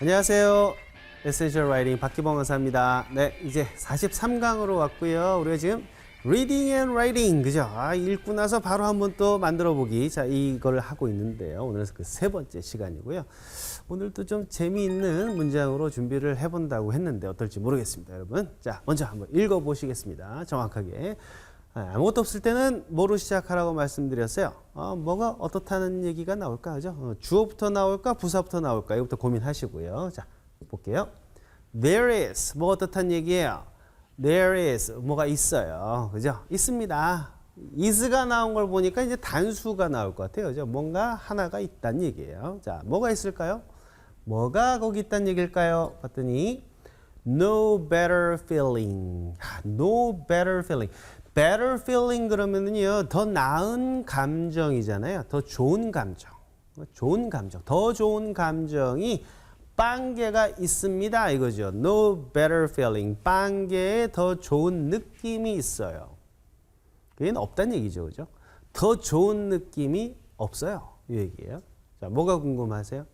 안녕하세요. 에센셜 라이팅 박기범 강사입니다. 네, 이제 43강으로 왔고요. 우리가 지금 리딩 앤 라이팅 그죠? 아, 읽고 나서 바로 한번 또 만들어 보기. 자, 이걸 하고 있는데요. 오늘 그세 번째 시간이고요. 오늘도 좀 재미있는 문장으로 준비를 해 본다고 했는데 어떨지 모르겠습니다, 여러분. 자, 먼저 한번 읽어 보시겠습니다. 정확하게. 아, 아무것도 없을 때는 뭐로 시작하라고 말씀드렸어요. 어, 뭐가 어떻다는 얘기가 나올까, 그죠? 어, 주어부터 나올까, 부사부터 나올까, 이거부터 고민하시고요. 자, 볼게요. There is, 뭐 어떻다는 얘기예요? There is, 뭐가 있어요. 그죠? 있습니다. is가 나온 걸 보니까 이제 단수가 나올 것 같아요. 그죠? 뭔가 하나가 있다는 얘기예요. 자, 뭐가 있을까요? 뭐가 거기 있다는 얘기일까요? 봤더니, no better feeling. 아, no better feeling. Better feeling 그러면은요, 더 나은 감정이잖아요. 더 좋은 감정. 좋은 감정. 더 좋은 감정이 빵개가 있습니다. 이거죠. No better feeling. 빵개에 더 좋은 느낌이 있어요. 그게 없다는 얘기죠. 그죠? 더 좋은 느낌이 없어요. 이 얘기예요. 자, 뭐가 궁금하세요?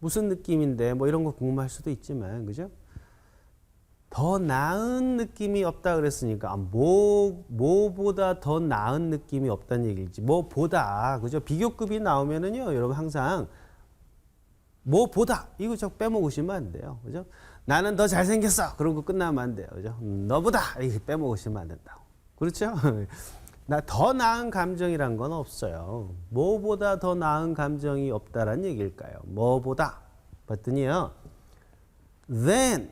무슨 느낌인데 뭐 이런 거 궁금할 수도 있지만 그죠? 더 나은 느낌이 없다 그랬으니까 아, 뭐 뭐보다 더 나은 느낌이 없다는 얘기일지 뭐보다 그죠? 비교급이 나오면은요 여러분 항상 뭐보다 이거 저 빼먹으시면 안 돼요 그죠? 나는 더 잘생겼어 그러고 끝나면 안 돼요 그죠? 음, 너보다 이거 빼먹으시면 안 된다고 그렇죠? 나 더 나은 감정이란 건 없어요 뭐보다 더 나은 감정이 없다란 얘기일까요? 뭐보다 봤더니요 then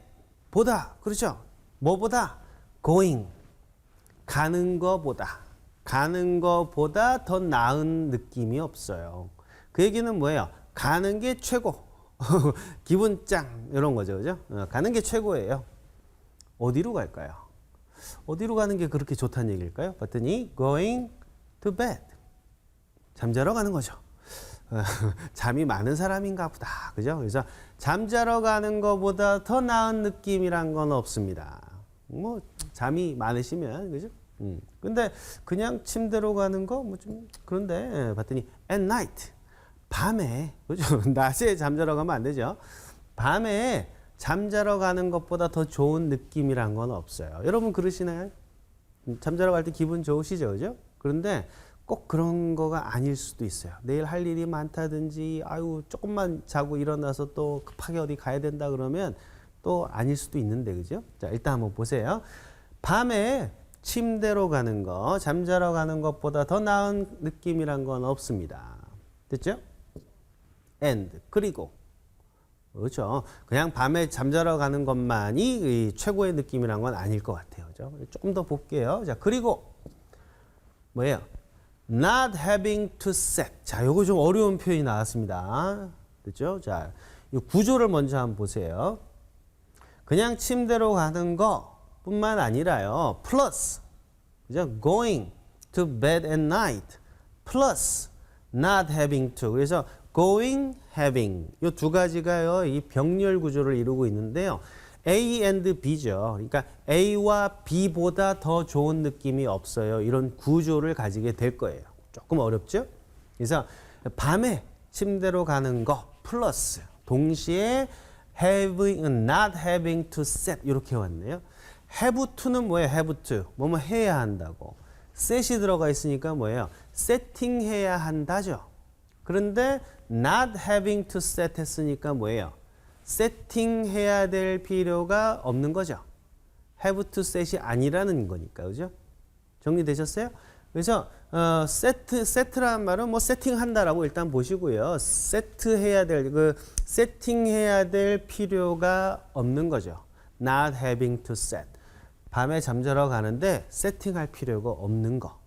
보다 그렇죠? 뭐보다? going. 가는 거보다. 가는 거보다 더 나은 느낌이 없어요. 그 얘기는 뭐예요? 가는 게 최고. 기분 짱. 이런 거죠 그죠? 어, 가는 게 최고예요. 어디로 갈까요? 어디로 가는 게 그렇게 좋다는 얘기일까요? 봤더니 going to bed. 잠자러 가는 거죠. 어, 잠이 많은 사람인가 보다. 그죠? 그래서 잠자러 가는 것보다 더 나은 느낌이란 건 없습니다. 뭐 잠이 많으시면 그죠? 음. 근데 그냥 침대로 가는 거 뭐 좀 그런데 예, 봤더니 at night 밤에 그죠? 낮에 잠자러 가면 안 되죠. 밤에 잠자러 가는 것보다 더 좋은 느낌이란 건 없어요. 여러분 그러시나요? 음, 잠자러 갈 때 기분 좋으시죠, 그죠? 그런데 꼭 그런 거가 아닐 수도 있어요. 내일 할 일이 많다든지, 아유, 조금만 자고 일어나서 또 급하게 어디 가야 된다 그러면 또 아닐 수도 있는데, 그죠? 자, 일단 한번 보세요. 밤에 침대로 가는 거, 잠자러 가는 것보다 더 나은 느낌이란 건 없습니다. 됐죠? and. 그리고. 그렇죠. 그냥 밤에 잠자러 가는 것만이 이 최고의 느낌이란 건 아닐 것 같아요. 그죠? 조금 더 볼게요. 자, 그리고 뭐예요? Not having to set. 자, 요거 좀 어려운 표현이 나왔습니다. 됐죠? 자, 이 구조를 먼저 한번 보세요. 그냥 침대로 가는 거 뿐만 아니라요. 플러스. 그죠? going to bed at night. 플러스 not having to. 그래서 going, having. 이 두 가지가요. 이 병렬 구조를 이루고 있는데요. A and B죠. 그러니까 A와 B보다 더 좋은 느낌이 없어요. 이런 구조를 가지게 될 거예요. 조금 어렵죠? 그래서 밤에 침대로 가는 거 플러스 동시에 having, not having to set 이렇게 왔네요. have to는 뭐예요? have to. 뭐뭐 해야 한다고. set이 들어가 있으니까 뭐예요? 세팅해야 한다죠. 그런데 not having to set 했으니까 뭐예요? 세팅해야 될 필요가 없는 거죠. have to set이 아니라는 거니까, 그죠? 정리되셨어요? 그래서 어, 세트 세트란 말은 뭐 세팅한다라고 일단 보시고요. 세트해야 될 그 세팅해야 될 필요가 없는 거죠. Not having to set. 밤에 잠자러 가는데 세팅할 필요가 없는 거.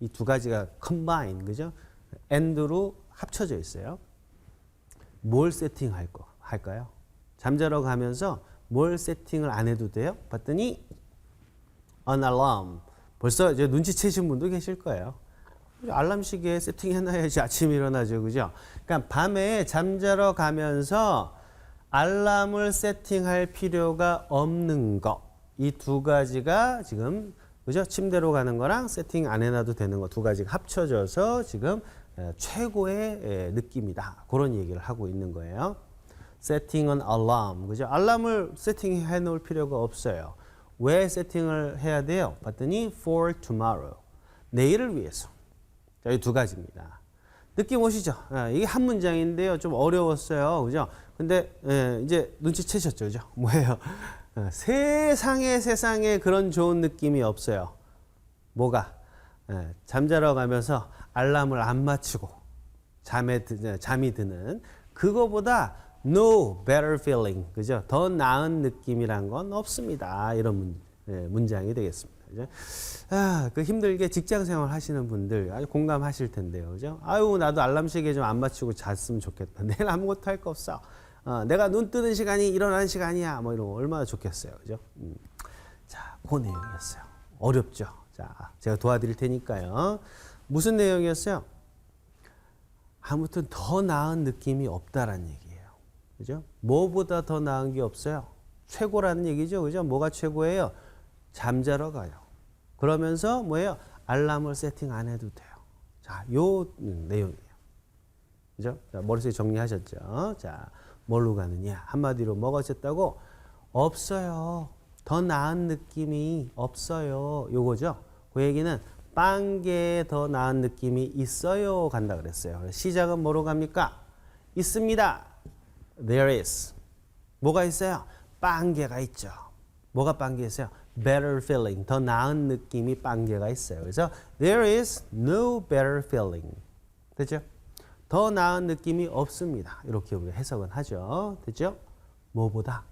이 두 가지가 combine, 그죠? and로 합쳐져 있어요. 뭘 세팅할 거 할까요? 잠자러 가면서 뭘 세팅을 안 해도 돼요? 봤더니 an alarm. 벌써 이제 눈치채신 분도 계실 거예요. 알람 시계에 세팅해놔야지 아침에 일어나죠, 그죠? 그러니까 밤에 잠자러 가면서 알람을 세팅할 필요가 없는 거. 이 두 가지가 지금 그죠? 침대로 가는 거랑 세팅 안 해놔도 되는 거 두 가지가 합쳐져서 지금 에, 최고의 에, 느낌이다. 그런 얘기를 하고 있는 거예요. Setting. 그죠? 알람을 세팅해 놓을 필요가 없어요. 왜 세팅을 해야 돼요? 봤더니 for tomorrow. 내일을 위해서. 자, 이 두 가지입니다. 느낌 오시죠? 아, 이게 한 문장인데요. 좀 어려웠어요. 그죠? 근데 예, 이제 눈치채셨죠? 그죠? 뭐예요? 어, 세상에 세상에 그런 좋은 느낌이 없어요. 뭐가? 예, 잠자러 가면서 알람을 안 맞추고 잠에 드, 잠이 드는 그거보다 no better feeling 그죠? 더 나은 느낌이란 건 없습니다. 이런 문, 예, 문장이 되겠습니다. 그죠? 아, 그 힘들게 직장 생활 하시는 분들 아주 공감하실 텐데요. 그죠? 아유, 나도 알람 시계 좀 안 맞추고 잤으면 좋겠다. 내일 아무것도 할 거 없어. 어, 내가 눈 뜨는 시간이 일어나는 시간이야. 뭐 이런 거 얼마나 좋겠어요. 그죠? 음. 자, 그 내용이었어요. 어렵죠? 자, 제가 도와드릴 테니까요. 무슨 내용이었어요? 아무튼 더 나은 느낌이 없다라는 얘기예요. 그죠? 뭐보다 더 나은 게 없어요. 최고라는 얘기죠. 그죠? 뭐가 최고예요? 잠자러 가요. 그러면서 뭐예요? 알람을 세팅 안 해도 돼요. 자, 요 음, 내용이에요. 그죠? 자, 머릿속에 정리하셨죠? 자, 뭘로 가느냐? 한마디로 뭐가 어쨌다고? 없어요. 더 나은 느낌이 없어요. 요거죠? 그 얘기는 빵개에 더 나은 느낌이 있어요. 간다 그랬어요. 시작은 뭐로 갑니까? 있습니다. There is. 뭐가 있어요? 빵개가 있죠. 뭐가 빵개 있어요? Better feeling. 더 나은 느낌이 빵개가 있어요. 그래서 there is no better feeling. 됐죠? 더 나은 느낌이 없습니다. 이렇게 우리가 해석은 하죠. 됐죠? 뭐보다?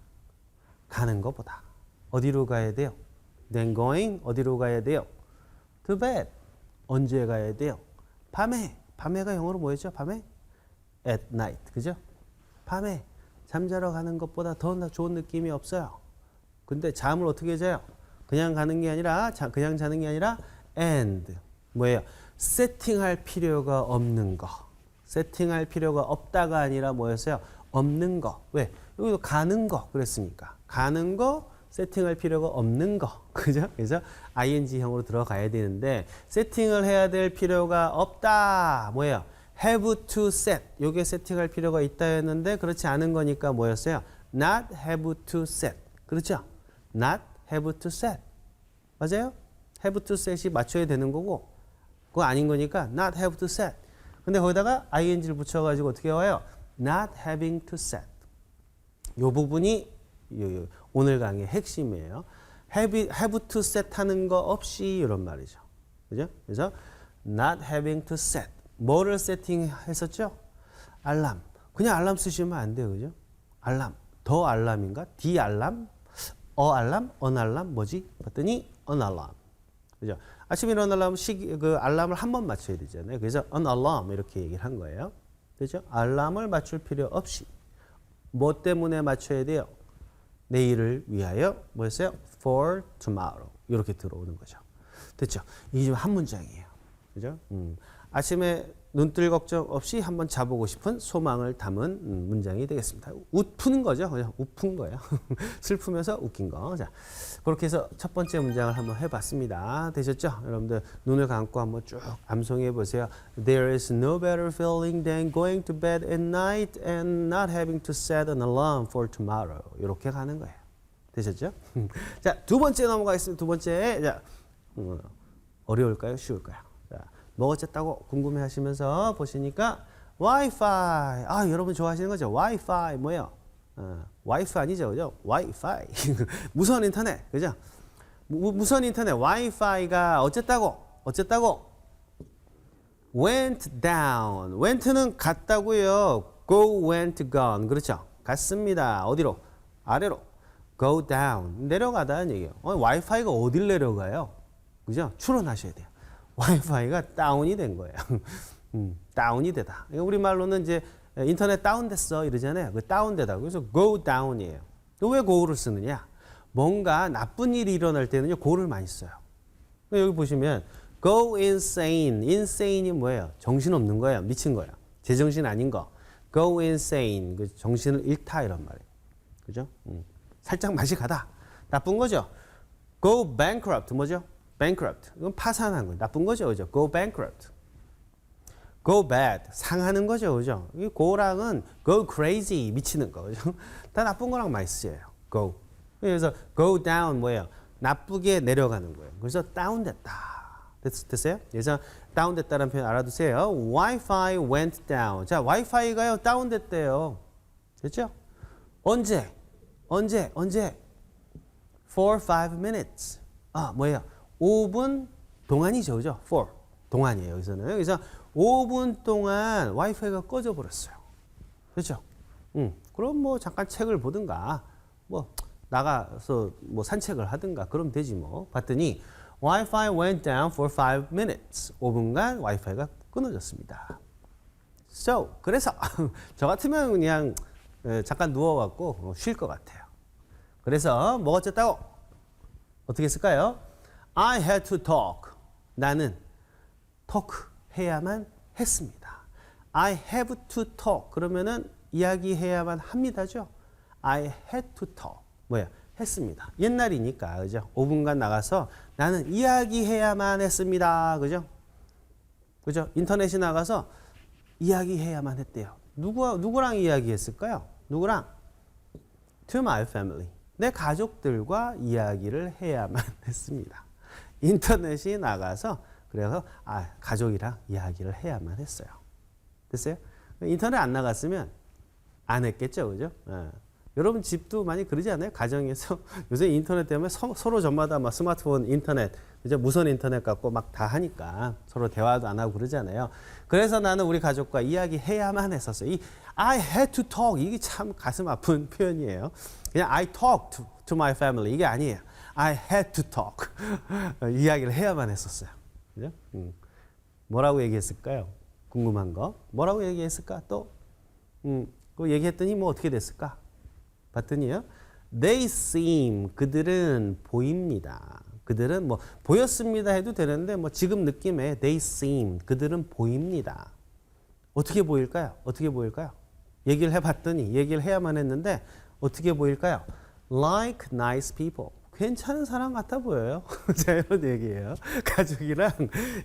가는 것보다. 어디로 가야 돼요? Then going 어디로 가야 돼요? To bed 언제 가야 돼요? 밤에 밤에가 영어로 뭐였죠? 밤에 at night 그죠? 밤에 잠자러 가는 것보다 더 나- 좋은 느낌이 없어요. 근데 잠을 어떻게 자요? 그냥 가는 게 아니라 자, 그냥 자는 게 아니라 and 뭐예요? 세팅할 필요가 없는 거. 세팅할 필요가 없다가 아니라 뭐였어요? 없는 거. 왜? 여기도 가는 거 그랬으니까. 가는 거 세팅할 필요가 없는 거. 그죠? 그래서 ing형으로 들어가야 되는데 세팅을 해야 될 필요가 없다. 뭐예요? Have to set. 요게 세팅할 필요가 있다 했는데 그렇지 않은 거니까 뭐였어요? not have to set. 그렇죠? not have to set. 맞아요? have to set이 맞춰야 되는 거고 그거 아닌 거니까 not have to set. 근데 거기다가 ing를 붙여가지고 어떻게 와요? not having to set. 요 부분이 오늘 강의 핵심이에요. have, have to set 하는 거 없이 이런 말이죠. 그죠? 그래서 not having to set. 뭐를 세팅했었죠? 알람. 그냥 알람 쓰시면 안 돼요. 그죠? 알람. 더 알람인가? 디 알람? 어 알람? 언 알람? 뭐지? 봤더니 언 알람. 그죠? 아침에 일어나려면 시, 그 알람을 한 번 맞춰야 되잖아요. 그래서 an alarm 이렇게 얘기를 한 거예요. 그죠? 알람을 맞출 필요 없이 뭐 때문에 맞춰야 돼요? 내일을 위하여 뭐였어요? For tomorrow 이렇게 들어오는 거죠. 됐죠? 이게 지금 한 문장이에요. 그죠? 음. 아침에 눈뜰 걱정 없이 한번 자보고 싶은 소망을 담은 음, 문장이 되겠습니다. 웃 푸는 거죠. 그냥 웃픈 거예요. 슬프면서 웃긴 거. 자, 그렇게 해서 첫 번째 문장을 한번 해봤습니다. 되셨죠? 여러분들 눈을 감고 한번 쭉 암송해 보세요. There is no better feeling than going to bed at night and not having to set an alarm for tomorrow. 이렇게 가는 거예요. 되셨죠? 자, 두 번째 넘어가겠습니다. 두 번째. 자, 음, 어려울까요? 쉬울까요? 자, 뭐 어쨌다고 궁금해 하시면서 보시니까 와이파이. 아, 여러분 좋아하시는 거죠? 와이파이 뭐예요? 어, 와이프 아니죠, 그죠? 와이파이. 무선 인터넷, 그죠? 무, 무선 인터넷, 와이파이가 어쨌다고? 어쨌다고? went down. went는 갔다고요. go, went, gone. 그렇죠? 갔습니다. 어디로? 아래로. go down. 내려가다는 얘기예요. 어, 와이파이가 어딜 내려가요? 그죠? 추론하셔야 돼요. 와이파이가 다운이 된 거예요. 음, 다운이 되다. 이거 우리 말로는 이제 인터넷 다운됐어 이러잖아요. 그 다운되다. 그래서 go down이에요. 왜 go를 쓰느냐? 뭔가 나쁜 일이 일어날 때는요, go를 많이 써요. 여기 보시면 go insane. insane이 뭐예요? 정신 없는 거예요. 미친 거예요. 제정신 아닌 거. go insane. 그 정신을 잃다 이런 말이에요. 그죠? 음. 살짝 맛이 가다. 나쁜 거죠. go bankrupt 뭐죠? Bankrupt. 이건 파산한 거예요. 나쁜 거죠. 그죠? go bankrupt. go bad 상하는 거죠, 그죠? 이 go랑은 go crazy 미치는 거, 그죠? 다 나쁜 거랑 많이 쓰여요. go. 그래서 go down 뭐예요? 나쁘게 내려가는 거예요. 그래서 다운됐다. 됐, 됐어요? 그래서 다운됐다는 표현 알아두세요. Wi-Fi went down. 자, 와이파이가요 다운됐대요. 됐죠? 언제? 언제? 언제? For five minutes. 아, 뭐예요? 5분 동안이죠, 그죠? For 동안이에요, 여기서는. 그래서 5분 동안 와이파이가 꺼져 버렸어요. 그렇죠? 음. 그럼 뭐 잠깐 책을 보든가, 뭐 나가서 뭐 산책을 하든가 그러면 되지 뭐. 봤더니 Wi-Fi went down for five minutes. 5분간 와이파이가 끊어졌습니다. So 그래서 저 같으면 그냥 에, 잠깐 누워갖고 쉴 것 같아요. 그래서 뭐가 어쨌다고 어떻게 했을까요? I had to talk. 나는 talk 해야만 했습니다. I have to talk. 그러면은 이야기해야만 합니다죠. I had to talk. 뭐야? 했습니다. 옛날이니까 그죠? 5분간 나가서 나는 이야기해야만 했습니다. 그죠? 그죠? 인터넷에 나가서 이야기해야만 했대요. 누구 누구랑 이야기했을까요? 누구랑? To my family. 내 가족들과 이야기를 해야만 했습니다. 인터넷이 나가서 그래서 아 가족이랑 이야기를 해야만 했어요. 됐어요? 인터넷 안 나갔으면 안 했겠죠, 그죠? 예. 여러분 집도 많이 그러지 않아요? 가정에서 요새 인터넷 때문에 서, 로 저마다 막 스마트폰 인터넷 이제 무선 인터넷 갖고 막 다 하니까 서로 대화도 안 하고 그러잖아요. 그래서 나는 우리 가족과 이야기해야만 했었어요. 이 I had to talk 이게 참 가슴 아픈 표현이에요. 그냥 I talked to, my family 이게 아니에요. I had to talk 이야기를 해야만 했었어요. 그죠? 음. 뭐라고 얘기했을까요? 궁금한 거. 뭐라고 얘기했을까? 또 음, 그 얘기했더니 뭐 어떻게 됐을까? 봤더니요. They seem 그들은 보입니다. 그들은 뭐 보였습니다 해도 되는데 뭐 지금 느낌에 they seem 그들은 보입니다. 어떻게 보일까요? 어떻게 보일까요? 얘기를 해봤더니 얘기를 해야만 했는데 어떻게 보일까요? Like nice people. 괜찮은 사람 같아 보여요. 제가 이런 얘기예요. 가족이랑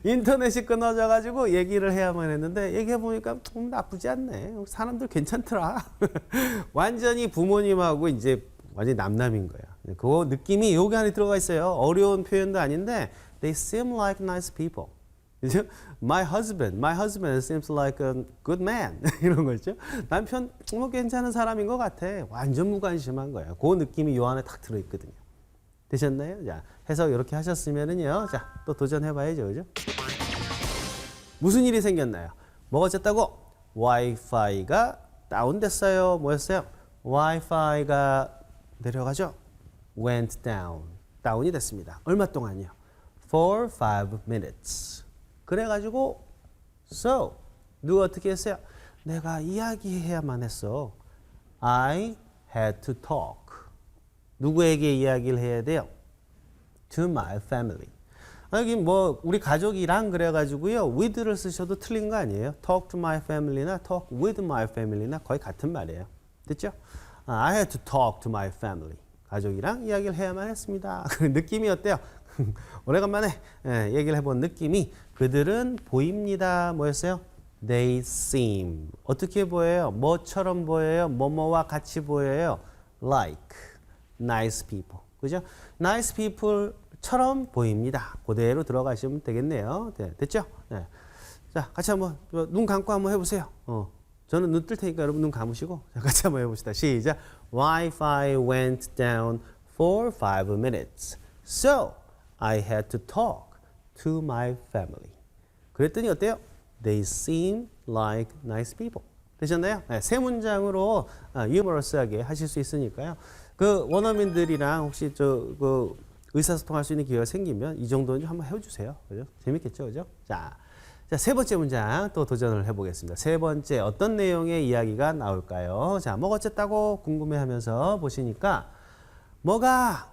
인터넷이 끊어져 가지고 얘기를 해야만 했는데 얘기해 보니까 좀 나쁘지 않네. 사람들 괜찮더라. 완전히 부모님하고 이제 완전히 남남인 거야. 그 느낌이 여기 안에 들어가 있어요. 어려운 표현도 아닌데 they seem like nice people. My husband, my husband seems like a good man 이런 거죠. 남편 뭐 괜찮은 사람인 것 같아. 완전 무관심한 거예요. 그 느낌이 요 안에 탁 들어 있거든요. 되셨나요? 자, 해석 이렇게 하셨으면은요. 자, 또 도전해 봐야죠. 그죠? 무슨 일이 생겼나요? 뭐가 어쨌다고? 와이파이가 다운됐어요. 뭐였어요? 와이파이가 내려가죠. went down. 다운이 됐습니다. 얼마 동안이요? for five minutes. 그래 가지고 so 누가 어떻게 했어요? 내가 이야기해야만 했어. I had to talk. 누구에게 이야기를 해야 돼요? To my family. 아, 여기 뭐 우리 가족이랑 그래가지고요 with를 쓰셔도 틀린 거 아니에요? Talk to my family나 talk with my family나 거의 같은 말이에요. 됐죠? 아, I had to talk to my family. 가족이랑 이야기를 해야만 했습니다. 그 느낌이 어때요? 오래간만에 예, 얘기를 해본 느낌이 그들은 보입니다. 뭐였어요? They seem. 어떻게 보여요? 뭐처럼 보여요? 뭐뭐와 같이 보여요? Like. Nice people. 그죠? Nice people처럼 보입니다. 그대로 들어가시면 되겠네요. 네, 됐죠? 네. 자, 같이 한번 눈 감고 한번 해보세요. 어. 저는 눈 뜰 테니까 여러분 눈 감으시고 자, 같이 한번 해봅시다. 시작. Wi-Fi went down for five minutes. So I had to talk to my family. 그랬더니 어때요? They seem like nice people. 되셨나요? 네, 세 문장으로 아, 유머러스하게 하실 수 있으니까요. 그 원어민들이랑 혹시 저그 의사소통할 수 있는 기회가 생기면 이 정도는 좀 한번 해주세요. 그죠? 재밌겠죠, 그죠? 자, 자, 세 번째 문장 또 도전을 해보겠습니다. 세 번째 어떤 내용의 이야기가 나올까요? 자, 뭐가 어쨌다고 궁금해하면서 보시니까 뭐가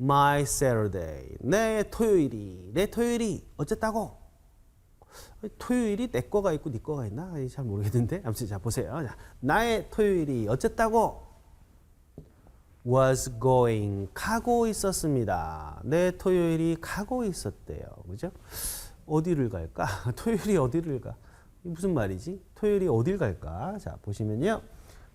my Saturday 내 토요일이 내 토요일이 어쨌다고 토요일이 내 거가 있고 네 거가 있나 잘 모르겠는데 아무튼 자 보세요. 자, 나의 토요일이 어쨌다고 was going 가고 있었습니다. 내 토요일이 가고 있었대요. 그죠? 어디를 갈까? 토요일이 어디를 가? 이 무슨 말이지? 토요일이 어딜 갈까? 자, 보시면요.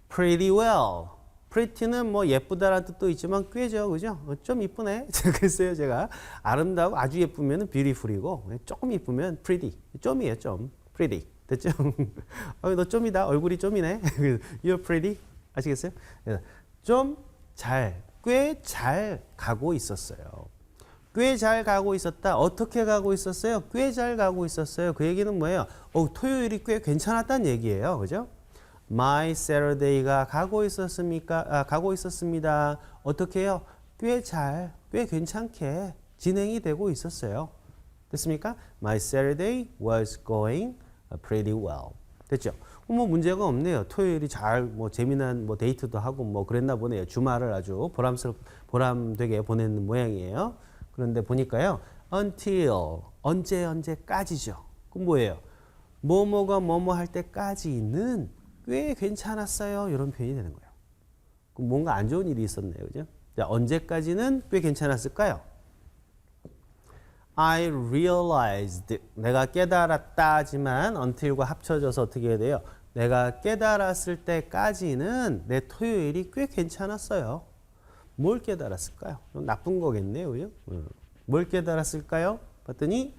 pretty well. pretty는 뭐 예쁘다라는 뜻도 있지만 꽤죠. 그죠? 어, 좀 이쁘네. 그랬어요, 제가. 아름다고 아주 예쁘면 beautiful이고 조금 이쁘면 pretty. 좀이에요, 좀. pretty. 됐죠? 어, 너 좀이다. 얼굴이 좀이네. You're pretty. 아시겠어요? 좀 잘, 꽤 잘 가고 있었어요. 꽤 잘 가고 있었다. 어떻게 가고 있었어요? 꽤 잘 가고 있었어요. 그 얘기는 뭐예요? 어, 토요일이 꽤 괜찮았다는 얘기예요. 그죠? My Saturday가 가고 있었습니까? 아, 가고 있었습니다. 어떻게요? 꽤 잘, 꽤 괜찮게 진행이 되고 있었어요. 됐습니까? My Saturday was going pretty well. 됐죠? 어, 뭐 문제가 없네요. 토요일이 잘 뭐 재미난 뭐 데이트도 하고 뭐 그랬나 보네요. 주말을 아주 보람스럽 보람되게 보내는 모양이에요. 그런데 보니까요. until 언제 언제까지죠. 그럼 뭐예요? 뭐뭐가 뭐뭐 할 때까지는 꽤 괜찮았어요. 이런 표현이 되는 거예요. 그럼 뭔가 안 좋은 일이 있었네요. 그죠? 자, 언제까지는 꽤 괜찮았을까요? I realized 내가 깨달았다지만 until과 합쳐져서 어떻게 해야 돼요? 내가 깨달았을 때까지는 내 토요일이 꽤 괜찮았어요. 뭘 깨달았을까요? 좀 나쁜 거겠네요. 그죠? 음. 뭘 깨달았을까요? 봤더니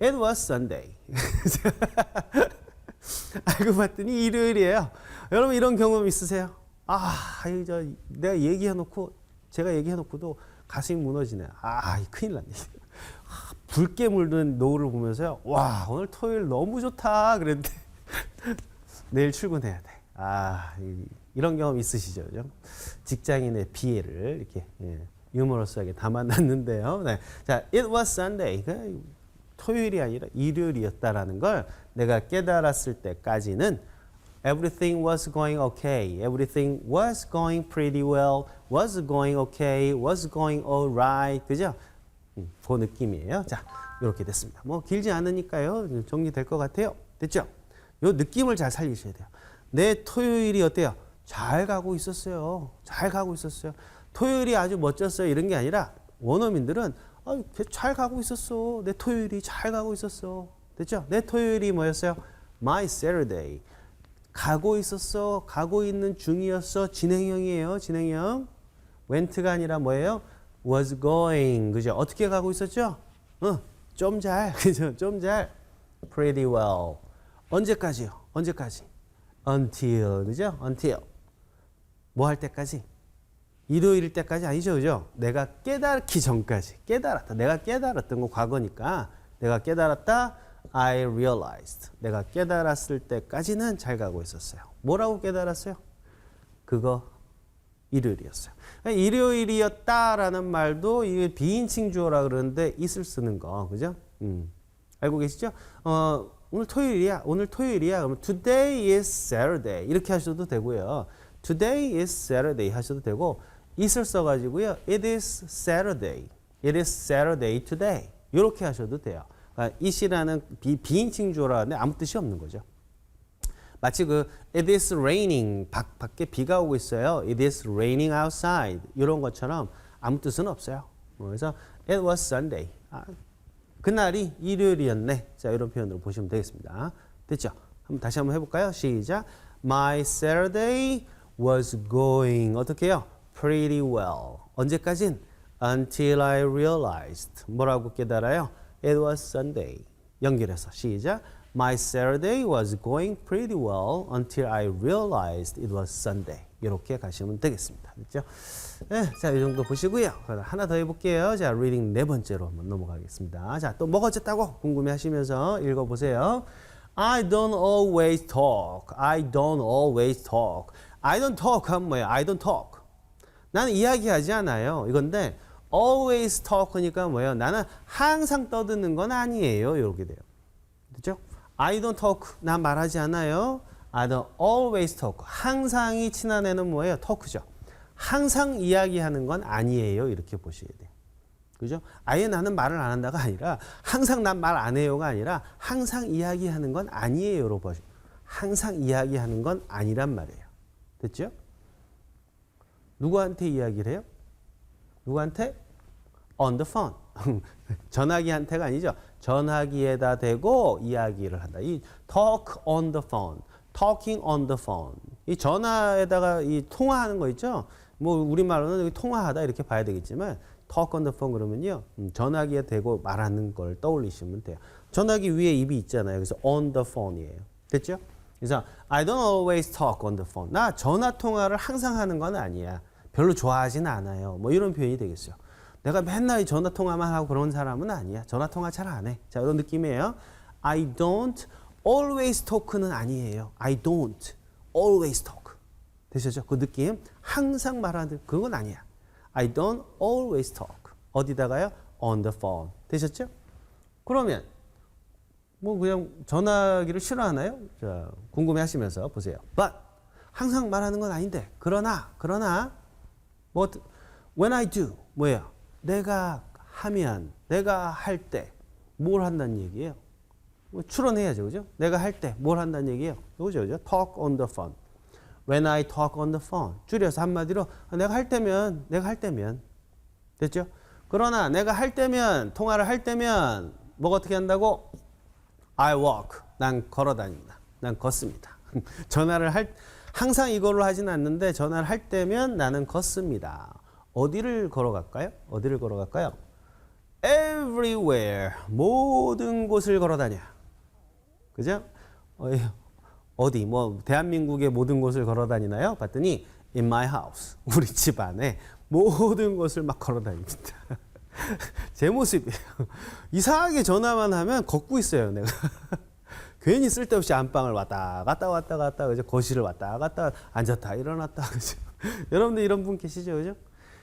it was Sunday. 알고 봤더니 일요일이에요. 여러분 이런 경험 있으세요? 아, 이저 내가 얘기해놓고 제가 얘기해놓고도 가슴이 무너지네. 아, 이 큰일 났네. 아, 붉게 물든 노을을 보면서요. 와, 오늘 토요일 너무 좋다. 그랬는데 내일 출근해야 돼. 아, 이, 이런 경험 있으시죠? 그죠? 직장인의 비애를 이렇게 예, 유머러스하게 담아놨는데요. 네. 자, it was Sunday. 그 토요일이 아니라 일요일이었다라는 걸 내가 깨달았을 때까지는 everything was going okay. Everything was going pretty well. was going okay. was going alright. 그죠? 음, 그 느낌이에요. 자, 이렇게 됐습니다. 뭐 길지 않으니까요. 정리될 것 같아요. 됐죠? 요 느낌을 잘 살리셔야 돼요. 내 토요일이 어때요? 잘 가고 있었어요. 잘 가고 있었어요. 토요일이 아주 멋졌어요. 이런 게 아니라 원어민들은 아, 잘 가고 있었어. 내 토요일이 잘 가고 있었어. 됐죠? 내 토요일이 뭐였어요? My Saturday. 가고 있었어. 가고 있는 중이었어. 진행형이에요. 진행형. went가 아니라 뭐예요? was going. 그죠? 어떻게 가고 있었죠? 어, 좀 잘. 그죠? 좀 잘. pretty well. 언제까지요? 언제까지? until. 그죠? until. 뭐 할 때까지? 일요일 때까지 아니죠, 그죠? 내가 깨닫기 전까지 깨달았다. 내가 깨달았던 거 과거니까 내가 깨달았다. I realized. 내가 깨달았을 때까지는 잘 가고 있었어요. 뭐라고 깨달았어요? 그거 일요일이었어요. 일요일이었다라는 말도 이게 비인칭 주어라 그러는데 있을 쓰는 거, 그죠? 음. 알고 계시죠? 어, 오늘 토요일이야. 오늘 토요일이야. 그러면 today is Saturday 이렇게 하셔도 되고요. today is Saturday 하셔도 되고 is을 써가지고요. It is Saturday. It is Saturday today. 이렇게 하셔도 돼요. 그러니까 it이라는 비, 비인칭 주어라는데 아무 뜻이 없는 거죠. 마치 그 It is raining 밖, 밖에 비가 오고 있어요. It is raining outside 이런 것처럼 아무 뜻은 없어요. 그래서 It was Sunday. 아, 그날이 일요일이었네. 자 이런 표현으로 보시면 되겠습니다. 됐죠? 한번 다시 한번 해볼까요? 시작. My Saturday was going 어떻게 해요? pretty well. 언제까진? Until I realized. 뭐라고 깨달아요? It was Sunday. 연결해서 시작. My Saturday was going pretty well until I realized it was Sunday. 이렇게 가시면 되겠습니다. 됐죠? 네, 자, 이 정도 보시고요. 하나 더 해볼게요. 자, 리딩 네 번째로 한번 넘어가겠습니다. 자, 또 뭐가 어쨌다고 궁금해 하시면서 읽어보세요. I don't always talk. I don't always talk. I don't talk 하면 뭐예요? I don't talk. 나는 이야기하지 않아요. 이건데 always talk니까 뭐예요? 나는 항상 떠드는 건 아니에요. 이렇게 돼요. 됐죠? I don't talk. 나 말하지 않아요. I don't always talk. 항상이 친한 애는 뭐예요? talk죠. 항상 이야기하는 건 아니에요. 이렇게 보셔야 돼요. 그죠? 아예 나는 말을 안 한다가 아니라 항상 난 말 안 해요가 아니라 항상 이야기하는 건 아니에요로 보시. 항상 이야기하는 건 아니란 말이에요. 됐죠? 누구한테 이야기를 해요? 누구한테? On the phone. 전화기한테가 아니죠. 전화기에다 대고 이야기를 한다. 이 talk on the phone, talking on the phone. 이 전화에다가 이 통화하는 거 있죠. 뭐 우리말로는 여기 통화하다 이렇게 봐야 되겠지만 talk on the phone 그러면요. 음, 전화기에 대고 말하는 걸 떠올리시면 돼요. 전화기 위에 입이 있잖아요. 그래서 on the phone이에요. 됐죠? 그래서 I don't always talk on the phone. 나 전화 통화를 항상 하는 건 아니야. 별로 좋아하진 않아요. 뭐 이런 표현이 되겠어요. 내가 맨날 이 전화 통화만 하고 그런 사람은 아니야. 전화 통화 잘 안 해. 자, 이런 느낌이에요. I don't always talk는 아니에요. I don't always talk. 되셨죠? 그 느낌? 항상 말하는 그건 아니야. I don't always talk. 어디다가요? On the phone. 되셨죠? 그러면 뭐 그냥 전화기를 싫어하나요? 자, 궁금해 하시면서 보세요. But 항상 말하는 건 아닌데. 그러나 그러나 뭐 when I do 뭐예요? 내가 하면 내가 할 때 뭘 한다는 얘기예요? 뭐 추론해야죠. 그죠? 내가 할 때 뭘 한다는 얘기예요? 그죠? 그죠? talk on the phone. When I talk on the phone. 줄여서 한마디로 아, 내가 할 때면 내가 할 때면 됐죠? 그러나 내가 할 때면 통화를 할 때면 뭐가 어떻게 한다고? I walk. 난 걸어 다닌다. 난 걷습니다. 전화를 할 항상 이걸로 하진 않는데 전화를 할 때면 나는 걷습니다. 어디를 걸어갈까요? 어디를 걸어갈까요? Everywhere. 모든 곳을 걸어 다녀. 그죠? 어디 뭐 대한민국의 모든 곳을 걸어 다니나요? 봤더니 in my house. 우리 집 안에 모든 곳을 막 걸어 다닙니다. 제 모습이에요. 이상하게 전화만 하면 걷고 있어요, 내가. 괜히 쓸데없이 안방을 왔다 갔다 왔다 갔다 그죠? 거실을 왔다 갔다 앉았다 일어났다 그죠? 여러분들 이런 분 계시죠, 그죠?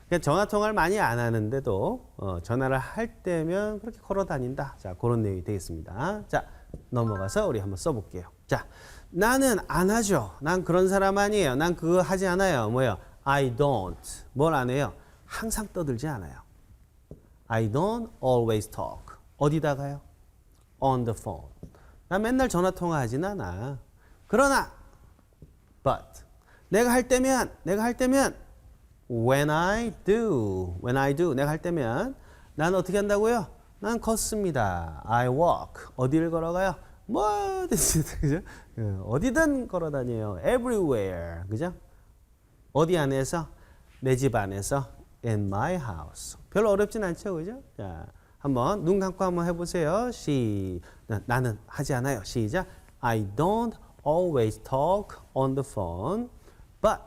그냥 전화 통화를 많이 안 하는데도 어, 전화를 할 때면 그렇게 걸어 다닌다. 자, 그런 내용이 되겠습니다. 자, 넘어가서 우리 한번 써볼게요. 자, 나는 안 하죠. 난 그런 사람 아니에요. 난 그거 하지 않아요. 뭐예요? I don't. 뭘 안 해요? 항상 떠들지 않아요. I don't always talk. 어디다가요? On the phone. 나 맨날 전화 통화하진 않아. 그러나, but 내가 할 때면, 내가 할 때면 when I do, when I do, 내가 할 때면 난 어떻게 한다고요? 난 걷습니다. I walk. 어디를 걸어가요? 뭐든지 그죠? 예, 어디든 걸어 다녀요. Everywhere. 그죠? 어디 안에서? 내 집 안에서 in my house. 별로 어렵진 않죠, 그죠? 자, 한번 눈 감고 한번 해보세요. 시, 나, 나는 하지 않아요. 시작. I don't always talk on the phone, but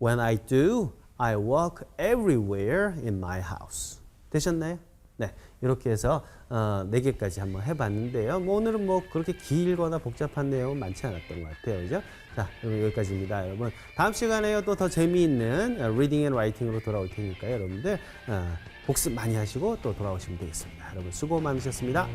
when I do, I walk everywhere in my house. 되셨나요? 네, 이렇게 해서 어, 네 개까지 한번 해봤는데요. 뭐 오늘은 뭐 그렇게 길거나 복잡한 내용은 많지 않았던 것 같아요, 그죠? 자, 여러분 여기까지입니다, 여러분. 다음 시간에요 또 더 재미있는 어, 리딩 앤 라이팅으로 돌아올 테니까요, 여러분들 어, 복습 많이 하시고 또 돌아오시면 되겠습니다. 여러분 수고 많으셨습니다.